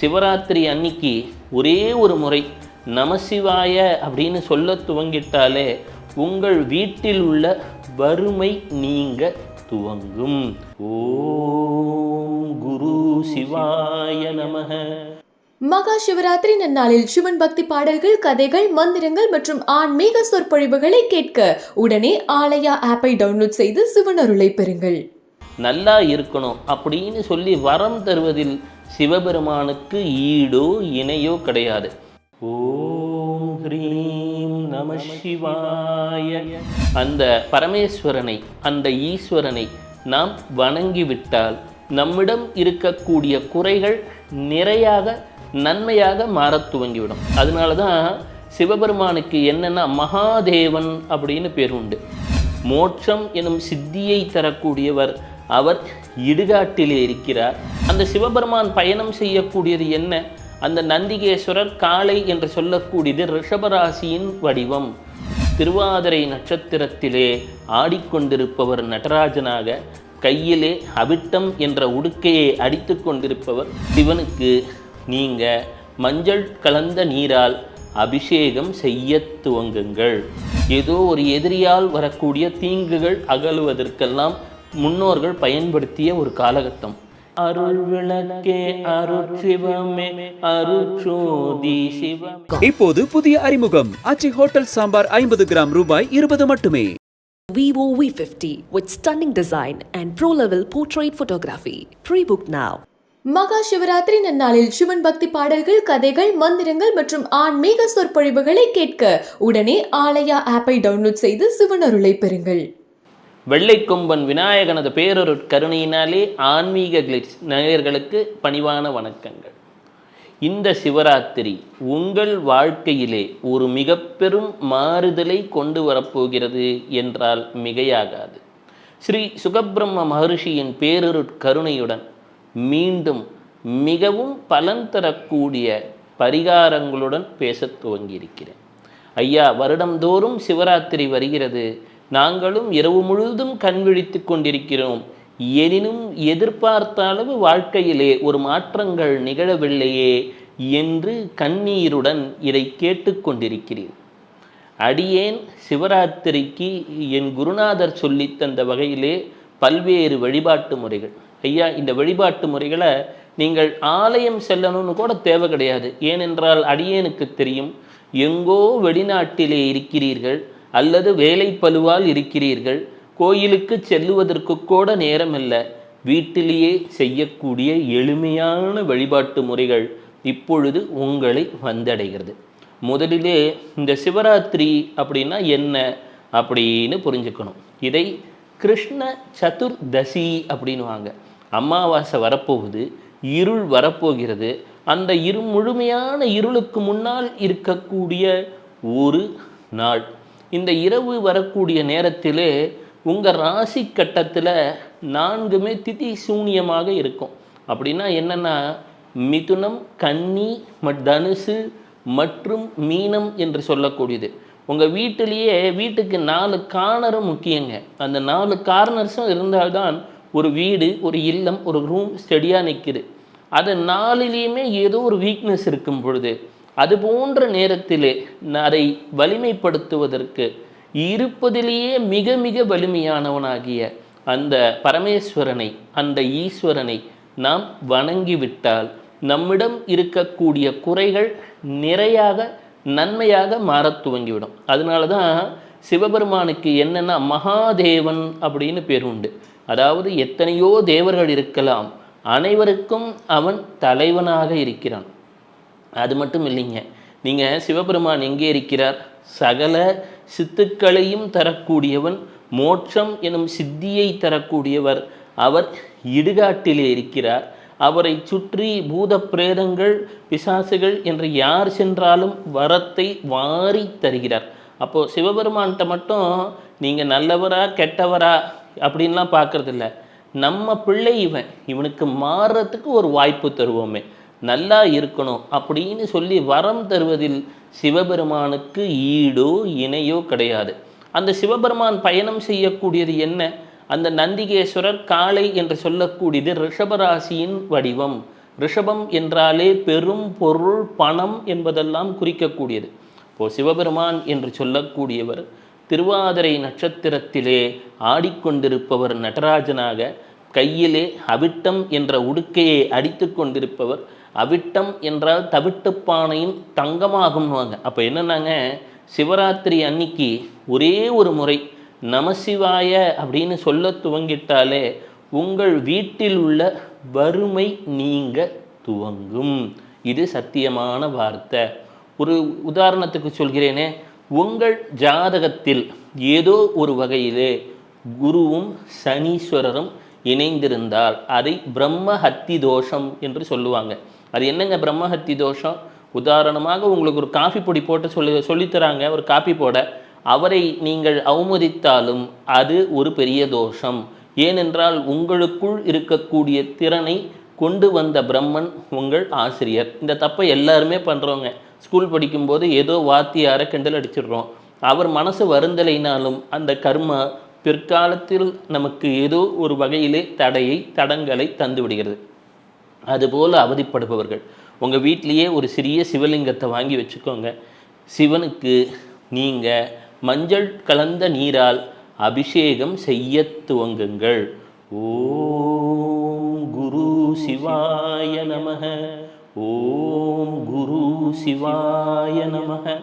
சிவராத்திரி அன்னைக்கு ஒரே ஒரு முறை நமசிவாய அப்படின்னு சொல்ல துவங்கிட்டாலே உங்கள் வீட்டில் உள்ள வறுமை நீங்க துவங்கும். ஓம் குரு சிவாய நமக. மகா சிவராத்திரி நன்னாளில் சிவன் பக்தி பாடல்கள் கதைகள் மந்திரங்கள் மற்றும் ஆன்மீக சொற்பொழிவுகளை கேட்க உடனே ஆலயா ஆப்பை டவுன்லோட் செய்து சிவன் அருளை பெறுங்கள். நல்லா இருக்கணும் அப்படின்னு சொல்லி வரம் தருவதில் சிவபெருமானுக்கு ஈடோ இணையோ கிடையாது. ஓம் ஹ்ரீம் நம சிவாய. அந்த பரமேஸ்வரனை அந்த ஈஸ்வரனை நாம் வணங்கிவிட்டால் நம்மிடம் இருக்கக்கூடிய குறைகள் நிறையாக நன்மையாக மாறத் துவங்கிவிடும். அதனால தான் சிவபெருமானுக்கு என்னென்னா மகாதேவன் அப்படின்னு பேர் உண்டு. மோட்சம் எனும் சித்தியை தரக்கூடியவர் அவர் இடுகாட்டிலே இருக்கிறார். அந்த சிவபெருமான் பயணம் செய்யக்கூடியது என்ன? அந்த நந்திகேஸ்வரர் காளை என்று சொல்லக்கூடியது ரிஷபராசியின் வடிவம். திருவாதிரை நட்சத்திரத்திலே ஆடிக்கொண்டிருப்பவர் நடராஜனாக கையிலே அவிட்டம் என்ற உடுக்கையை அடித்து கொண்டிருப்பவர் சிவனுக்கு நீங்க மஞ்சள் கலந்த நீரால் அபிஷேகம் செய்ய துவங்குங்கள். ஏதோ ஒரு எதிரியால் வரக்கூடிய தீங்குகள் அகலுவதற்கெல்லாம் முன்னோர்கள் பயன்படுத்திய ஒரு காலகட்டம். அருள் விளக்கே அருட்சிவமே அருட்சோதி சிவமே. இப்போது புதிய அறிமுகம். அச்சி ஹோட்டல் சாம்பார் ஐம்பது கிராம் ரூபாய் இருபது மட்டுமே. Vivo V50 with stunning design and pro level portrait photography. Pre book now. மகா சிவராத்திரி நன்னாளில் சிவன் பக்தி பாடல்கள் கதைகள் மந்திரங்கள் மற்றும் ஆன்மீக சொற்பொழிவுகளை கேட்க உடனே ஆலயா ஆப்பை டவுன்லோட் செய்து சிவன் அருளை பெறுங்கள். வெள்ளைக்கொம்பன் விநாயகனது பேரொரு கருணையினாலே ஆன்மீக கிளிட்ஸ் நேயர்களுக்கு பணிவான வணக்கங்கள். இந்த சிவராத்திரி உங்கள் வாழ்க்கையிலே ஒரு மிக பெரும் மாறுதலை கொண்டு வரப்போகிறது என்றால் மிகையாகாது. ஸ்ரீ சுகபிரம்ம மகர்ஷியின் பேரொரு கருணையுடன் மீண்டும் மிகவும் பலன் தரக்கூடிய பரிகாரங்களுடன் பேசத் துவங்கியிருக்கிறேன். ஐயா வருடந்தோறும் சிவராத்திரி வருகிறது. நாங்களும் இரவு முழுவதும் கண் விழித்துக் கொண்டிருக்கிறோம். எனினும் எதிர்பார்த்த அளவு வாழ்க்கையிலே ஒரு மாற்றங்கள் நிகழவில்லையே என்று கண்ணீருடன் இதை கேட்டுக்கொண்டிருக்கிறேன் அடியேன் சிவராத்திரிக்கு என் குருநாதர் சொல்லித் தந்த வகையிலே பல்வேறு வழிபாட்டு முறைகள். ஐயா இந்த வழிபாட்டு முறைகளை நீங்கள் ஆலயம் செல்லணும்னு கூட தேவை கிடையாது. ஏனென்றால் அடியேனுக்கு தெரியும் எங்கோ வெளிநாட்டிலே இருக்கிறீர்கள். அல்லது வேலை பழுவால் இருக்கிறீர்கள். கோயிலுக்கு செல்லுவதற்கு கூட நேரமில்லை. வீட்டிலேயே செய்யக்கூடிய எளிமையான வழிபாட்டு முறைகள் இப்பொழுது உங்களை வந்தடைகிறது. முதலிலே இந்த சிவராத்திரி அப்படின்னா என்ன அப்படின்னு புரிஞ்சுக்கணும். இதை கிருஷ்ண சதுர்தசி அப்படின்வாங்க அமாவாசை வரப்போகுது இருள் வரப்போகிறது. அந்த இரு முழுமையான இருளுக்கு முன்னால் இருக்கக்கூடிய ஒரு நாள். இந்த இரவு வரக்கூடிய நேரத்தில் உங்கள் ராசி கட்டத்தில் நான்குமே திதி சூனியமாக இருக்கும். அப்படின்னா என்னென்னா மிதுனம் கன்னி தனுசு மற்றும் மீனம் என்று சொல்லக்கூடியது. உங்கள் வீட்டிலேயே வீட்டுக்கு நாலு கார்னரும் முக்கியங்க. அந்த நாலு கார்னர்ஸும் இருந்தால்தான் ஒரு வீடு ஒரு இல்லம் ஒரு ரூம் ஸ்டெடியாக நிற்கிது அது நாலுலேயுமே ஏதோ ஒரு வீக்னஸ் இருக்கும் பொழுது அது போன்ற நேரத்திலே அதை வலிமைப்படுத்துவதற்கு இருப்பதிலேயே மிக மிக வலிமையானவனாகிய அந்த பரமேஸ்வரனை அந்த ஈஸ்வரனை நாம் வணங்கிவிட்டால் நம்மிடம் இருக்கக்கூடிய குறைகள் நிறையாக நன்மையாக மாறத் துவங்கிவிடும். அதனால தான் சிவபெருமானுக்கு என்னென்னா மகாதேவன் அப்படின்னு பேர் உண்டு. அதாவது எத்தனையோ தேவர்கள் இருக்கலாம் அனைவருக்கும் அவன் தலைவனாக இருக்கிறான். அது மட்டும் இல்லைங்க. நீங்கள் சிவபெருமான் எங்கே இருக்கிறார்? சகல சித்துக்களையும் தரக்கூடியவன் மோட்சம் எனும் சித்தியை தரக்கூடியவர் அவர் இடுகாட்டிலே இருக்கிறார். அவரை சுற்றி பூத பிரேதங்கள் பிசாசுகள் என்று யார் சென்றாலும் வரத்தை வாரி தருகிறார். அப்போது சிவபெருமான்கிட்ட மட்டும் நீங்கள் நல்லவரா கெட்டவரா? அப்படின்லாம் பார்க்கறதில்ல. நம்ம பிள்ளை இவன். இவனுக்கு மாறுறதுக்கு ஒரு வாய்ப்பு தருவோமே. நல்லா இருக்கணும் அப்படின்னு சொல்லி வரம் தருவதில் சிவபெருமானுக்கு ஈடோ இணையோ கிடையாது. அந்த சிவபெருமான் பயணம் செய்யக்கூடியது என்ன? அந்த நந்திகேஸ்வரர் காளை என்று சொல்லக்கூடியது ரிஷபராசியின் வடிவம். ரிஷபம் என்றாலே பெரும் பொருள் பணம் என்பதெல்லாம் குறிக்கக்கூடியது. இப்போ சிவபெருமான் என்று சொல்லக்கூடியவர் திருவாதிரை நட்சத்திரத்திலே ஆடிக்கொண்டிருப்பவர் நடராஜனாக கையிலே அவிட்டம் என்ற உடுக்கையை அடித்து கொண்டிருப்பவர் அவிட்டம் என்றால் தவிட்டுப்பானையின் தங்கமாகும்வாங்க அப்போ என்னென்னாங்க? சிவராத்திரி அன்னைக்கு ஒரே ஒரு முறை நமசிவாய அப்படின்னு சொல்ல துவங்கிட்டாலே உங்கள் வீட்டில் உள்ள வறுமை நீங்க துவங்கும். இது சத்தியமான வார்த்தை. ஒரு உதாரணத்துக்கு சொல்கிறேனே. உங்கள் ஜாதகத்தில் ஏதோ ஒரு வகையிலே குருவும் சனீஸ்வரரும் இணைந்திருந்தால் அதை பிரம்ம ஹத்தி தோஷம் என்று சொல்லுவாங்க. அது என்னங்க பிரம்மஹத்தி தோஷம்? உதாரணமாக உங்களுக்கு ஒரு காஃபி பொடி போட்டு சொல்லி சொல்லித்தராங்க ஒரு காஃபி போட. அவரை நீங்கள் அவமதித்தாலும் அது ஒரு பெரிய தோஷம். ஏனென்றால் உங்களுக்குள் இருக்கக்கூடிய திறனை கொண்டு வந்த பிரம்மன் உங்கள் ஆசிரியர். இந்த தப்பை எல்லாருமே பண்ணுறோங்க ஸ்கூல் படிக்கும்போது ஏதோ வாத்தியாரை கிண்டல் அடிச்சிடுறோம். அவர் மனசு வருந்தலைனாலும் அந்த கர்மா பிற்காலத்தில் நமக்கு ஏதோ ஒரு வகையிலே தடையை தடங்களை தந்து விடுகிறது அதுபோல் அவதிப்படுபவர்கள். உங்கள் வீட்டிலையே ஒரு சிறிய சிவலிங்கத்தை வாங்கி வச்சுக்கோங்க. சிவனுக்கு நீங்கள் மஞ்சள் கலந்த நீரால் அபிஷேகம் செய்ய துவங்குங்கள். ஓம் குரு சிவாய நமக. ஓம் குரு சிவாய நமக.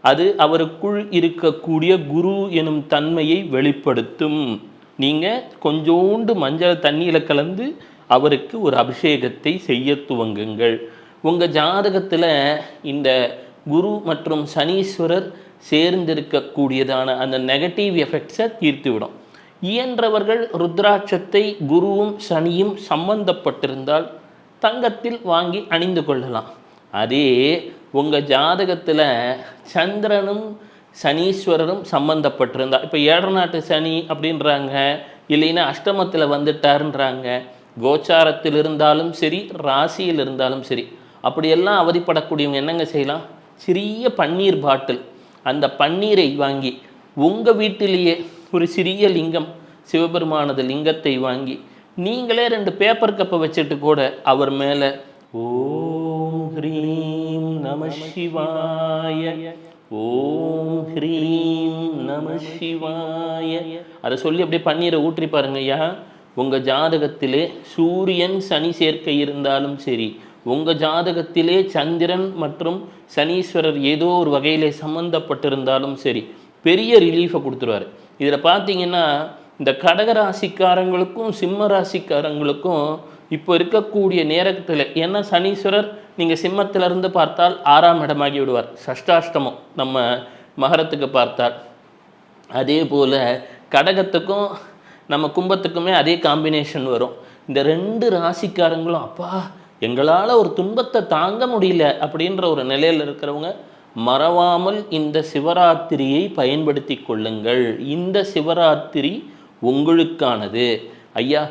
அது அவருக்குள் இருக்கக்கூடிய குரு எனும் தன்மையை வெளிப்படுத்தும். நீங்கள் கொஞ்சோண்டு மஞ்சள் தண்ணியில் கலந்து அவருக்கு ஒரு அபிஷேகத்தை செய்ய துவங்குங்கள். உங்கள் ஜாதகத்தில் இந்த குரு மற்றும் சனீஸ்வரர் சேர்ந்திருக்கக்கூடியதான அந்த நெகட்டிவ் எஃபெக்ட்ஸை தீர்த்துவிடும். இயன்றவர்கள் ருத்ராட்சத்தை குருவும் சனியும் சம்பந்தப்பட்டிருந்தால் தங்கத்தில் வாங்கி அணிந்து கொள்ளலாம். அதே உங்கள் ஜாதகத்தில் சந்திரனும் சனீஸ்வரரும் சம்பந்தப்பட்டிருந்தா இப்போ ஏழநாட்டு சனி அப்படின்றாங்க இல்லைன்னா அஷ்டமத்தில் வந்துட்டாருன்றாங்க கோச்சாரத்தில் இருந்தாலும் சரி ராசியில் இருந்தாலும் சரி அப்படியெல்லாம் அவதிப்படக்கூடியவங்க என்னங்க செய்யலாம்? சிறிய பன்னீர் பாட்டில். அந்த பன்னீரை வாங்கி உங்கள் வீட்டிலேயே ஒரு சிறிய லிங்கம் சிவபெருமானது லிங்கத்தை வாங்கி நீங்களே ரெண்டு பேப்பர் கப்பை வச்சுட்டு கூட அவர் மேலே ஓம் ஹ்ரீம் நம சிவாய ஓம் ஹ்ரீம் நம சிவாய. அதை சொல்லி அப்படியே பன்னீரை ஊற்றி பாருங்க ஐயா உங்கள் ஜாதகத்திலே சூரியன் சனி சேர்க்கை இருந்தாலும் சரி உங்கள் ஜாதகத்திலே சந்திரன் மற்றும் சனீஸ்வரர் ஏதோ ஒரு வகையிலே சம்மந்தப்பட்டிருந்தாலும் சரி பெரிய ரிலீஃபை கொடுத்துருவார். இதில் பார்த்தீங்கன்னா இந்த கடக ராசிக்காரங்களுக்கும் சிம்ம ராசிக்காரங்களுக்கும் இப்போ இருக்கக்கூடிய நேரத்தில் ஏன்னா சனீஸ்வரர் நீங்கள் சிம்மத்திலிருந்து பார்த்தால் ஆறாம் இடமாகி விடுவார். சஷ்டாஷ்டமம் நம்ம மகரத்துக்கு பார்த்தால். அதே போல் கடகத்துக்கும் நம்ம கும்பத்துக்குமே அதே காம்பினேஷன் வரும். இந்த ரெண்டு ராசிக்காரங்களும் அப்பா எங்களால் ஒரு துன்பத்தை தாங்க முடியல அப்படின்ற ஒரு நிலையில் இருக்கிறவங்க மறவாமல் இந்த சிவராத்திரியை பயன்படுத்தி கொள்ளுங்கள். இந்த சிவராத்திரி உங்களுக்கானது. ஐயா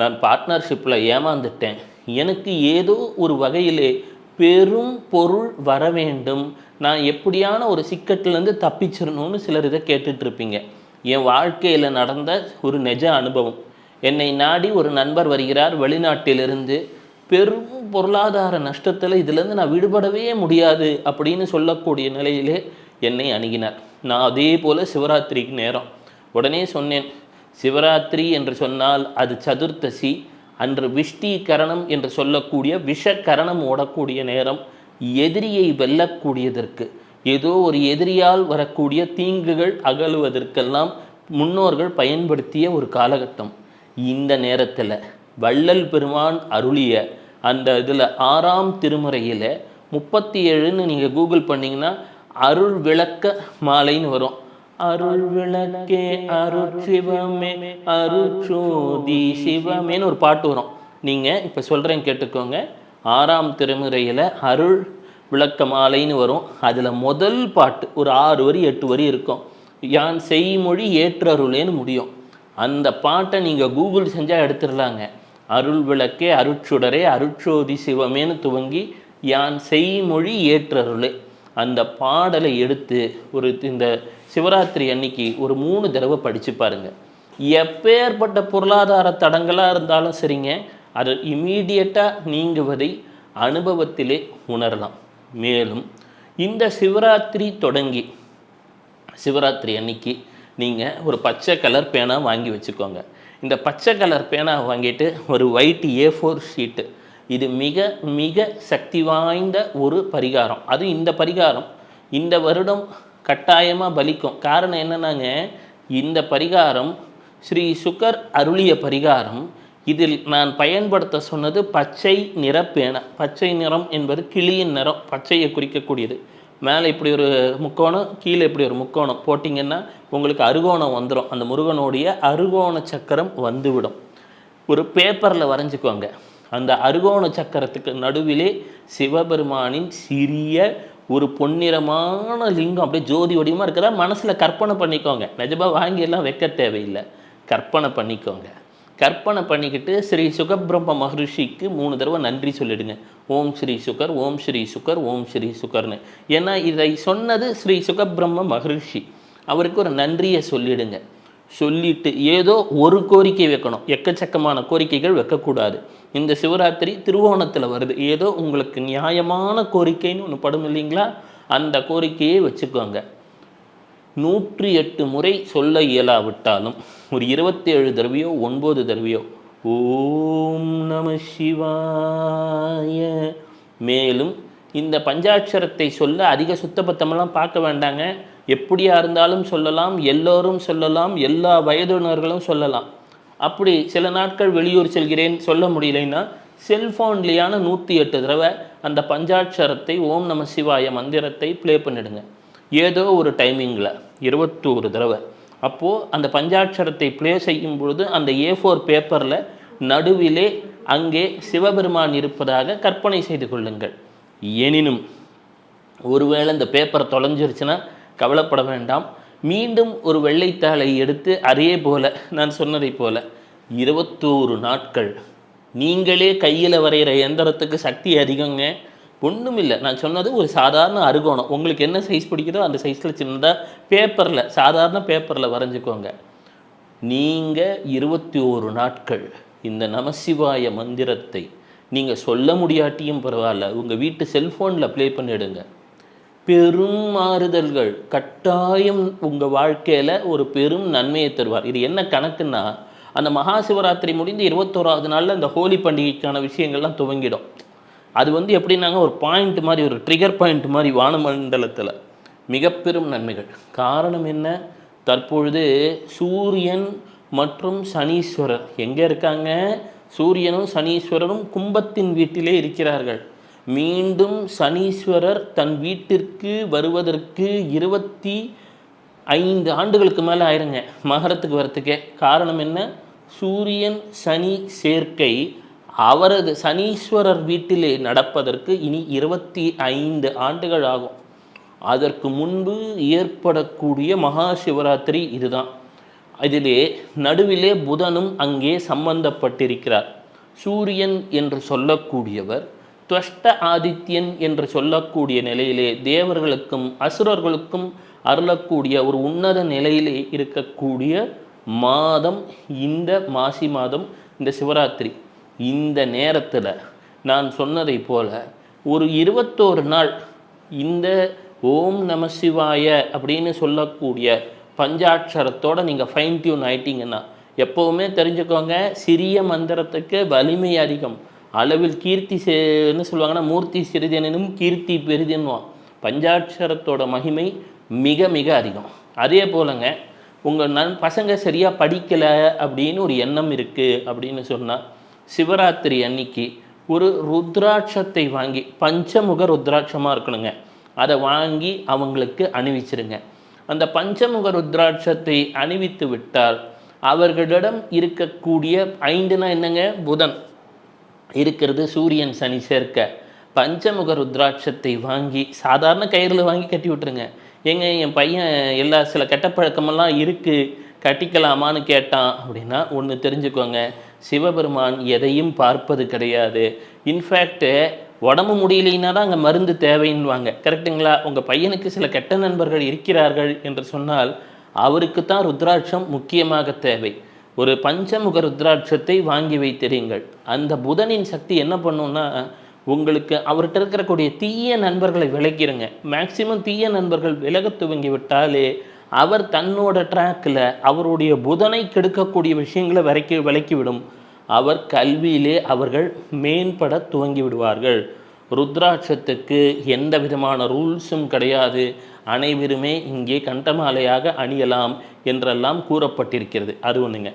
நான் பார்ட்னர்ஷிப்பில் ஏமாந்துட்டேன். எனக்கு ஏதோ ஒரு வகையிலே பெரும் பொருள் வர வேண்டும். நான் எப்படியான ஒரு சிக்கட்டிலேருந்து தப்பிச்சிடணும்னு சிலர் இதை கேட்டுட்ருப்பீங்க இருப்பீங்க. என் வாழ்க்கையில் நடந்த ஒரு நிஜ அனுபவம். என்னை நாடி ஒரு நண்பர் வருகிறார் வெளிநாட்டிலிருந்து. பெரும் பொருளாதார நஷ்டத்தில் இதிலேருந்து நான் விடுபடவே முடியாது அப்படின்னு சொல்லக்கூடிய நிலையிலே என்னை அணுகினார். நான் அதே போல் சிவராத்திரிக்கு நேரம். உடனே சொன்னேன் சிவராத்திரி என்று சொன்னால் அது சதுர்த்தசி. அன்று விஷ்டீகரணம் என்று சொல்லக்கூடிய விஷக்கரணம் ஓடக்கூடிய நேரம். எதிரியை வெல்லக்கூடியதற்கு. ஏதோ ஒரு எதிரியால் வரக்கூடிய தீங்குகள் அகலுவதற்கெல்லாம் முன்னோர்கள் பயன்படுத்திய ஒரு காலகட்டம். இந்த நேரத்தில் வள்ளல் பெருமான் அருளிய அந்த இதில் ஆறாம் திருமுறையில் முப்பத்தி ஏழுன்னு நீங்கள் கூகுள் பண்ணிங்கன்னா அருள் விளக்க மாலைன்னு வரும். அருள் விளக்கே அருள் சிவமே அருட்சோதி சிவமேன்னு ஒரு பாட்டு வரும். நீங்கள் இப்போ சொல்கிறேன் கேட்டுக்கோங்க. ஆறாம் திருமுறையில் அருள் விளக்க மாலைன்னு வரும். அதில் முதல் பாட்டு ஒரு ஆறு வரி எட்டு வரி இருக்கும். யான் செய்மொழி ஏற்றருளேன்னு முடியும். அந்த பாட்டை நீங்கள் கூகுள் செஞ்சால் எடுத்துடலாங்க. அருள் விளக்கே அருட்சுடரே அருட்சோதி சிவமேன்னு துவங்கி யான் செய்மொழி ஏற்றருளே. அந்த பாடலை எடுத்து ஒரு இந்த சிவராத்திரி அன்னைக்கு ஒரு மூணு தடவை படித்து பாருங்கள் எப்பேற்பட்ட பொருளாதார தடங்களாக இருந்தாலும் சரிங்க அது இமீடியட்டாக நீங்குவதை அனுபவத்திலே உணரலாம். மேலும் இந்த சிவராத்திரி தொடங்கி சிவராத்திரி அன்னைக்கு நீங்கள் ஒரு பச்சை கலர் பேனா வாங்கி வச்சுக்கோங்க. இந்த பச்சை கலர் பேனா வாங்கிட்டு ஒரு ஒயிட் ஏ ஃபோர் ஷீட்டு இது மிக மிக சக்தி வாய்ந்த ஒரு பரிகாரம். அது இந்த பரிகாரம். இந்த வருடம் கட்டாயமாக பலிக்கும். காரணம் என்னன்னாங்க இந்த பரிகாரம் ஸ்ரீ சுகர் அருளிய பரிகாரம். இதில் நான் பயன்படுத்த சொன்னது பச்சை நிற பேனா. பச்சை நிறம் என்பது கிளியின் நிறம். பச்சையை குறிக்கக்கூடியது. மேலே இப்படி ஒரு முக்கோணம் கீழே இப்படி ஒரு முக்கோணம் போட்டிங்கன்னா உங்களுக்கு அருகோணம் வந்துடும் அந்த முருகனுடைய அருகோண சக்கரம் வந்துவிடும். ஒரு பேப்பரில் வரைஞ்சிக்கோங்க. அந்த அருகோண சக்கரத்துக்கு நடுவிலே சிவபெருமானின் சிறிய ஒரு பொன்னிறமான லிங்கம் அப்படியே ஜோதி வடிவமாக இருக்கிறதா மனசில் கற்பனை பண்ணிக்கோங்க. நிஜமாக வாங்கி எல்லாம் வைக்க தேவையில்லை. கற்பனை பண்ணிக்கோங்க. கற்பனை பண்ணிக்கிட்டு ஸ்ரீ சுகபிரம்ம மகரிஷிக்கு மூணு தடவை நன்றி சொல்லிடுங்க. ஓம் ஸ்ரீ சுகர் ஓம் ஸ்ரீ சுகர் ஓம் ஸ்ரீ சுகர்னு. ஏன்னா இதை சொன்னது ஸ்ரீ சுகபிரம்ம மகரிஷி. அவருக்கு ஒரு நன்றியை சொல்லிடுங்க. சொல்லிட்டு ஏதோ ஒரு கோரிக்கை வைக்கணும். எக்கச்சக்கமான கோரிக்கைகள் வைக்கக்கூடாது. இந்த சிவராத்திரி திருவோணத்தில் வருது. ஏதோ உங்களுக்கு நியாயமான கோரிக்கைன்னு ஒன்று படும் இல்லைங்களா? அந்த கோரிக்கையை வச்சுக்கோங்க. நூற்றி எட்டு முறை சொல்ல இயலாவிட்டாலும் ஒரு இருபத்தி ஏழு தடவையோ ஒன்பது தடவையோ ஓம் நம சிவாய. மேலும் இந்த பஞ்சாட்சரத்தை சொல்ல அதிக சுத்தபத்தமெல்லாம் பார்க்க வேண்டாங்க. எப்படியா இருந்தாலும் சொல்லலாம் எல்லோரும் சொல்லலாம் எல்லா வயதினர்களும் சொல்லலாம். அப்படி சில நாட்கள் வெளியூர் செல்கிறேன் சொல்ல முடியலைன்னா செல்ஃபோன்லேயான நூற்றி எட்டு தடவை அந்த பஞ்சாட்சரத்தை ஓம் நம சிவாய மந்திரத்தை ப்ளே பண்ணிடுங்க. ஏதோ ஒரு டைமிங்கில் இருபத்தோரு தடவை. அப்போது அந்த பஞ்சாட்சரத்தை ப்ளே செய்யும் பொழுது அந்த ஏ ஃபோர் பேப்பரில் நடுவிலே அங்கே சிவபெருமான் இருப்பதாக கற்பனை செய்து கொள்ளுங்கள். எனினும் ஒருவேளை இந்த பேப்பர் தொலைஞ்சிருச்சுன்னா கவலைப்பட வேண்டாம். மீண்டும் ஒரு வெள்ளைத்தாளை எடுத்து அதே போல நான் சொன்னதை போல இருபத்தோரு நாட்கள். நீங்களே கையில் வரைகிற எந்திரத்துக்கு சக்தி அதிகங்க. ஒன்றும் இல்லை நான் சொன்னது ஒரு சாதாரண அருகோணம் உங்களுக்கு என்ன சைஸ் பிடிக்குதோ அந்த சைஸில் சின்னதாக பேப்பரில் சாதாரண பேப்பரில் வரைஞ்சிக்கோங்க. நீங்கள் இருபத்தி ஓரு நாட்கள் இந்த நமசிவாய மந்திரத்தை நீங்கள் சொல்ல முடியாட்டியும் பரவாயில்ல. உங்கள் வீட்டு செல்ஃபோனில் ப்ளே பண்ணிடுங்க. பெரும் மாறுதல்கள் கட்டாயம் உங்கள் வாழ்க்கையில் ஒரு பெரும் நன்மையை தருவார். இது என்ன கணக்குன்னா அந்த மகா சிவராத்திரி முடிந்து இருபத்தோராவது நாளில் அந்த ஹோலி பண்டிகைக்கான விஷயங்கள்லாம் துவங்கிடும். அது வந்து எப்படின்னாங்க ஒரு பாயிண்ட் மாதிரி ஒரு ட்ரிகர் பாயிண்ட் மாதிரி வானமண்டலத்தில் மிக பெரும் நன்மைகள். காரணம் என்ன? தற்பொழுது சூரியன் மற்றும் சனீஸ்வரர் எங்கே இருக்காங்க? சூரியனும் சனீஸ்வரரும் கும்பத்தின் வீட்டிலே இருக்கிறார்கள். மீண்டும் சனீஸ்வரர் தன் வீட்டிற்கு வருவதற்கு இருபத்தி ஐந்து ஆண்டுகளுக்கு மேலே ஆயிருங்க மகரத்துக்கு வரத்துக்கே காரணம் என்ன? சூரியன் சனி சேர்க்கை அவரது சனீஸ்வரர் வீட்டிலே நடப்பதற்கு இனி இருபத்தி ஐந்து ஆண்டுகள் ஆகும். அதற்கு முன்பு ஏற்படக்கூடிய மகா சிவராத்திரி இதுதான். இதிலே நடுவிலே புதனும் அங்கே சம்பந்தப்பட்டிருக்கிறார். சூரியன் என்று சொல்லக்கூடியவர் துவஷ்ட ஆதித்யன் என்று சொல்லக்கூடிய நிலையிலே தேவர்களுக்கும் அசுரர்களுக்கும் அருளக்கூடிய ஒரு உன்னத நிலையிலே இருக்கக்கூடிய மாதம் இந்த மாசி மாதம் இந்த சிவராத்திரி. இந்த நேரத்தில் நான் சொன்னதை போல் ஒரு இருபத்தோரு நாள் இந்த ஓம் நம சிவாய அப்படின்னு சொல்லக்கூடிய பஞ்சாட்சரத்தோட நீங்கள் ஃபைன் டியூன் ஆயிட்டீங்கன்னா எப்போவுமே தெரிஞ்சுக்கோங்க சிறிய மந்திரத்துக்கு வலிமை அதிகம். அளவில் கீர்த்தி சேன்னு சொல்லுவாங்கன்னா மூர்த்தி சிறிதெனும் கீர்த்தி பெரிதென்னுவான். பஞ்சாட்சரத்தோட மகிமை மிக மிக அதிகம். அதே போலங்க உங்கள் நன் பசங்க சரியாக படிக்கலை அப்படின்னு ஒரு எண்ணம் இருக்குது அப்படின்னு சொன்னால் சிவராத்திரி அன்னைக்கு ஒரு ருத்ராட்சத்தை வாங்கி பஞ்சமுக ருத்ராட்சமாக இருக்கணுங்க. அதை வாங்கி அவங்களுக்கு அணிவிச்சிருங்க. அந்த பஞ்சமுக ருத்ராட்சத்தை அணிவித்து விட்டால் அவர்களிடம் இருக்கக்கூடிய ஐந்துனா என்னங்க? புதன். இருக்கிறது சூரியன் சனி சேர்க்க. பஞ்சமுக ருத்ராட்சத்தை வாங்கி சாதாரண கயிறில் வாங்கி கட்டி விட்டுருங்க. ஏங்க என் பையன் எல்லா சில கெட்ட பழக்கமெல்லாம் இருக்குது கட்டிக்கலாமான்னு கேட்டான் அப்படின்னா ஒன்று தெரிஞ்சுக்கோங்க. சிவபெருமான் எதையும் பார்ப்பது கிடையாது. இன்ஃபேக்ட்டு உடம்பு முடியலைன்னா தான் அங்கே மருந்து தேவைன்னுவாங்க. கரெக்டுங்களா உங்கள் பையனுக்கு சில கெட்ட நண்பர்கள் இருக்கிறார்கள் என்று சொன்னால் அவருக்கு தான் ருத்ராட்சம் முக்கியமாக தேவை. ஒரு பஞ்சமுக ருத்ராட்சத்தை வாங்கி வைத்திருங்கள். அந்த புதனின் சக்தி என்ன பண்ணுன்னா உங்களுக்கு அவர்கிட்ட இருக்கக்கூடிய தீய நண்பர்களை விலக்கிடுங்க மேக்சிமம் தீய நண்பர்கள் விலக துவங்கி விட்டாலே அவர் தன்னோட ட்ராக்கில் அவருடைய புதனை கெடுக்கக்கூடிய விஷயங்களை விலக்கி விலக்கிவிடும் அவர் கல்வியிலே அவர்கள் மேம்பட துவங்கி விடுவார்கள். ருத்ராட்சத்துக்கு எந்த விதமான ரூல்ஸும் கிடையாது. அனைவருமே இங்கே கண்டமாலையாக அணியலாம் என்றெல்லாம் கூறப்பட்டிருக்கிறது. அது ஒன்றுங்க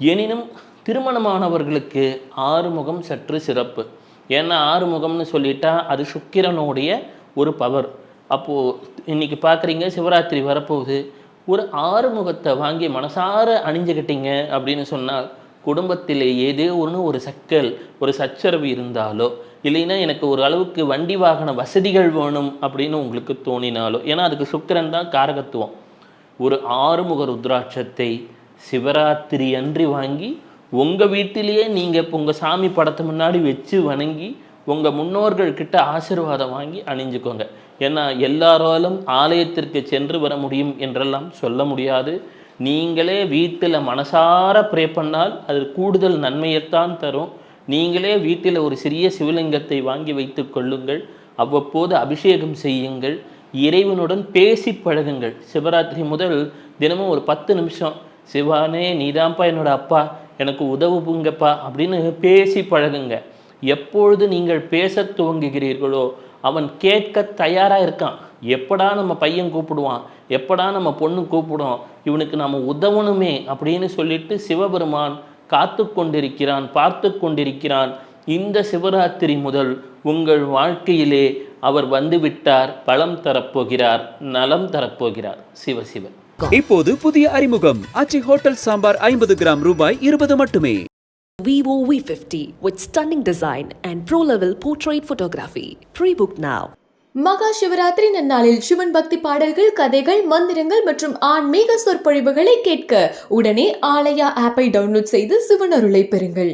எனினும் திருமணமானவர்களுக்கு ஆறுமுகம் சற்று சிறப்பு. ஏன்னா ஆறுமுகம்னு சொல்லிட்டா அது சுக்கிரனுடைய ஒரு பவர் அப்போது இன்னைக்கு பார்க்குறீங்க சிவராத்திரி வரப்போகுது. ஒரு ஆறுமுகத்தை வாங்கி மனசார அணிஞ்சுக்கிட்டீங்க அப்படின்னு சொன்னால் குடும்பத்தில் ஏதே ஒன்று ஒரு சக்கல் ஒரு சச்சரவு இருந்தாலோ இல்லைன்னா எனக்கு ஒரு அளவுக்கு வண்டி வாகன வசதிகள் வேணும் அப்படின்னு உங்களுக்கு தோணினாலோ ஏன்னா அதுக்கு சுக்கிரன் தான் காரகத்துவம். ஒரு ஆறுமுக ருத்ராட்சத்தை சிவராத்திரி அன்றி வாங்கி உங்கள் வீட்டிலேயே நீங்கள் இப்போ உங்கள் சாமி படத்து முன்னாடி வச்சு வணங்கி உங்கள் முன்னோர்கள் கிட்ட ஆசீர்வாதம் வாங்கி அணிஞ்சுக்கோங்க. ஏன்னா எல்லாராலும் ஆலயத்திற்கு சென்று வர முடியும் என்றெல்லாம் சொல்ல முடியாது. நீங்களே வீட்டில் மனசார ப்ரே பண்ணால் அது கூடுதல் நன்மையைத்தான் தரும். நீங்களே வீட்டில் ஒரு சிறிய சிவலிங்கத்தை வாங்கி வைத்து கொள்ளுங்கள். அவ்வப்போது அபிஷேகம் செய்யுங்கள். இறைவனுடன் பேசி பழகுங்கள். சிவராத்திரி முதல் தினமும் ஒரு பத்து நிமிஷம். சிவானே நீதான்ப்பா என்னோட அப்பா. எனக்கு உதவுங்கப்பா அப்படின்னு பேசி பழகுங்க. எப்பொழுது நீங்கள் பேசத் துவங்குகிறீர்களோ அவன் கேட்க தயாராக இருக்கான். எப்படா நம்ம பையன் கூப்பிடுவான்? எப்படா நம்ம பொண்ணு கூப்பிடும்? இவனுக்கு நம்ம உதவணுமே அப்படின்னு சொல்லிட்டு சிவபெருமான் காத்து கொண்டிருக்கிறான் பார்த்து கொண்டிருக்கிறான். இந்த சிவராத்திரி முதல் உங்கள் வாழ்க்கையிலே அவர் வந்துவிட்டார் பலம் தரப்போகிறார் நலம் தரப்போகிறார். சிவ. இப்போது புதிய அறிமுகம். அச்சி ஹோட்டல் சாம்பார் ஐம்பது கிராம் ரூபாய் இருபது மட்டுமே. Vivo V50 with stunning design and pro level portrait photography. Pre book now. மகா சிவராத்திரி நன்னாளில் சிவன் பக்தி பாடல்கள் கதைகள் மந்திரங்கள் மற்றும் ஆன்மீக சொற்பொழிவுகளை கேட்க உடனே ஆலயா ஆப்பை டவுன்லோட் செய்து சிவன் அருளை பெறுங்கள்